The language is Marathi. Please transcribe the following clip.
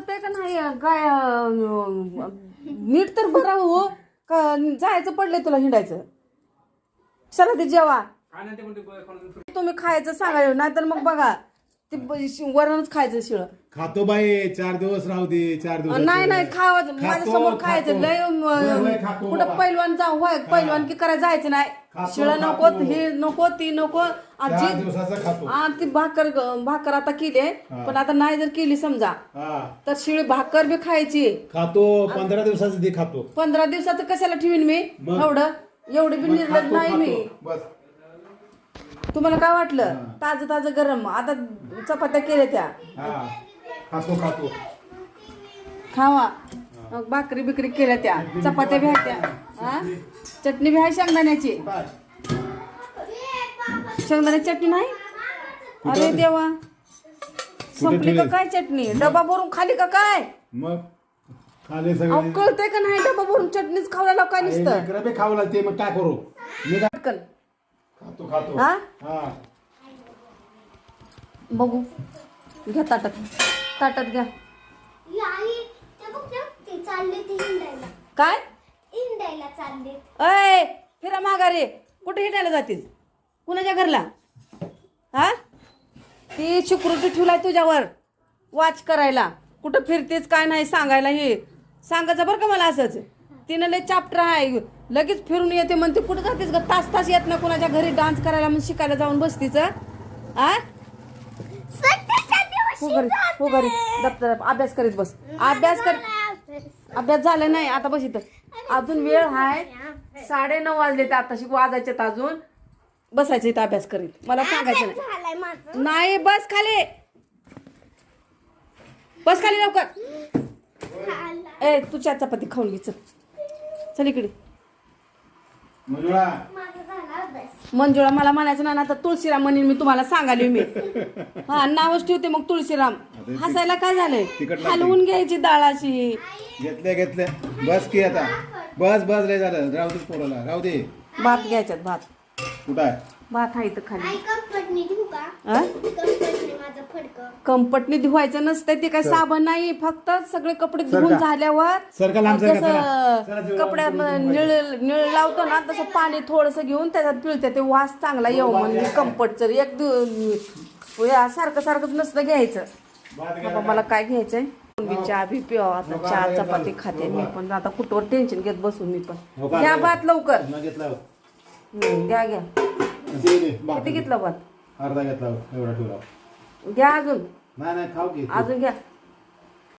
कळतंय का नाही? काय अं, नीट तर बरा हो. का जायचं पडलंय तुला हिंडायचं. चला ते जेवा. काय नाही ते म्हणते गोळ्या खाऊन तुम्ही खायचं सांगायला नाहीतर मग बघा. ते ब- शि- वरणच खायचं शिळ. खातो बाई चार दिवस राहू दे चार दिवस नाही नाही खावं. माझ्यासमोर खायचं. लय म- कुठं. पैलवान जाऊ होय. पैलवान की करायला जायचं नाही. शिळ नको. हे नको ती नको. चार आजी दिवसाचा खातो. हा ती भाकर भाकर आता केली पण आता नाही जर केली समजा हा. तर शिळी भाकर बी खायची. खातो पंधरा दिवसाचं दे खातो. पंधरा दिवसाचं कशाला ठेवीन मी? मग? एवढं? एवढी बी मग निर्लज खातो, नाही मी. खातो. बस. तुम्हाला काय वाटलं? ताजं ताजं गरम. आता चपात्या केल्या त्या. हा. खातो खातो. खावा. मग भाकरी बिकरी केल्या त्या. चपात्या बी आहेत त्या हा? चटणी बी आहे शेंगदाण्याची? शेंगदाण्याची चटणी नाही? अरे देवा. संपली का ठेवली? काय चटणी? डबा भरून खाली का काय? मग? खाले अहो सगळे कळतंय का नाही? डबा भरून चटणीच खावला काय नुसतं. लेकरं बी खाऊ लागते मग काय करू? मी काय पटकन खातो खातो. हा? हा. बघू. घ्या ताटात. ताटात घ्या. ते ते चालले ते इंडायला काय चालले अय फिरा माघारी. कुठे हिंडायला जातीस कुणाच्या घरला? हा? ती सिक्युरिटी ठेवलाय तुझ्यावर. वाच करायला. कुठं फिरतेच काय नाही सांगायला हे. सांगायचं बरं का मला असंच? तिनं लय चाप्टर आहे. लगेच फिरून येते म्हणते कुठं जातेस ग? तास तास येत ना कुणाच्या घरी डान्स करायला म्हणून शिकायला जाऊन बसतीच आ? हो घरी हो घरी दप्तर अभ्यास करीत बस. अभ्यास कर अभ्यास झाला नाही आता बस इथं. अजून वेळ आहे साडे नऊ वाजले ते आता शिकू वाजायचे अजून. बसायचं इथं अभ्यास करीत. मला सांगायचं नाही. झालाय माझं. नाही बस खाली. बस खाली लवकर. ए तू चार चपाती खाऊन घे चल. चल इकडे. मंजुळा मला म्हणायचं ना आता तुळशीराम म्हणेन मी तुम्हाला सांगाली मी. हा नावच ठेवते मग तुळशीराम. हसायला काय झालंय? तिखट लागते. हलवून घ्यायची डाळाची घेतल्या घेतल्या बस की आता. बस बस लय झालं. राहू दे पोराला. राहू दे. भात घ्यायच्यात भात. कुठं आहे? भात आहे इथं खाली. कंपनी का? हा? कंपनी कंपटनी धुवायचं नसतं ते काय साबण नाही फक्त सगळे कपडे धुवून. झाल्यावर सरका लांब सरका, चला. चला, जसं जेवढं कपड्या निळ निळ लावतो ना तसं पाणी थोडस घेऊन त्याच्यात पिळते ते वास चांगला येऊ म्हणून कंपटचं एक दु- या सारखं सारखंच नसतं घ्यायचं. बाबा मला काय घ्यायचंय? मी चहा बी पिवा आता चहा चपाती खाते मी पण. आता कुठवर टेन्शन घेत बसून मी हो पण का? घ्या भात लवकर. न घेतला हो. हम्म, घ्या घ्या. दे, दे, बाकी. किती घेतलं भात? अर्धा घेतला हो. एवढा ठेवला घ्या अजून. नाही नाही खाऊ की अजून घ्या.